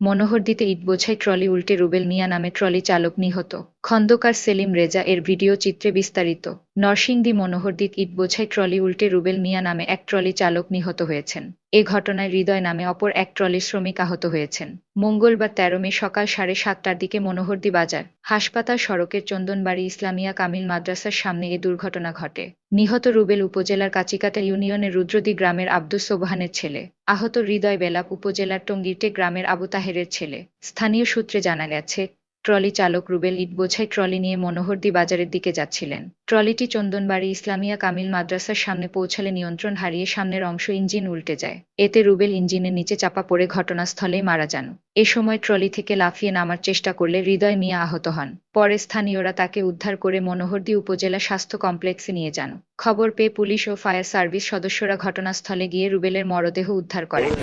মনোহরদীতে ইটবোঝাই trolley উল্টে রুবেল মিয়া নামে trolley চালক নিহত। খন্দকার সেলিম রেজা এর ভিডিও চিত্রে বিস্তারিত। নরসিংদী মনোহরদীত ইটবোঝাই ট্রলি উল্টে রুবেল মিয়া নামে এক ট্রলি চালক নিহত হয়েছেন। এ ঘটনায় হৃদয় নামে অপর এক ট্রলি শ্রমিক আহত হয়েছেন। মঙ্গলবার তেরো মে সকাল সাড়ে সাতটার দিকে মনোহরদী বাজার, হাসপাতাল সড়কের চন্দনবাড়ি ইসলামিয়া কামিল মাদ্রাসার সামনে এ দুর্ঘটনা ঘটে। নিহত রুবেল উপজেলার কাচিকাটা ইউনিয়নের রুদ্রদী গ্রামের আব্দুস সোবহানের ছেলে। আহত হৃদয় বেলাপ উপজেলার টঙ্গিরটে গ্রামের আবু তাহেরের ছেলে। স্থানীয় সূত্রে জানা গেছে ট্রলি চালক রুবেল ইট বোঝাই ট্রলি নিয়ে মনোহরদী বাজারের দিকে যাচ্ছিলেন। ট্রলিটি চন্দনবাড়ি, ইসলামিয়া কামিল মাদ্রাসার সামনে পৌঁছালে নিয়ন্ত্রণ হারিয়ে সামনের অংশ ইঞ্জিন উল্টে যায়। এতে রুবেল ইঞ্জিনের নিচে চাপা পড়ে ঘটনাস্থলেই মারা যান। এ সময় ট্রলি থেকে লাফিয়ে নামার চেষ্টা করলে হৃদয় মিয়া আহত হন। পরে স্থানীয়রা তাকে উদ্ধার করে মনোহরদী উপজেলা স্বাস্থ্য কমপ্লেক্সে নিয়ে যান। খবর পেয়ে পুলিশ ও ফায়ার সার্ভিস সদস্যরা ঘটনাস্থলে গিয়ে রুবেলের মরদেহ উদ্ধার করেন।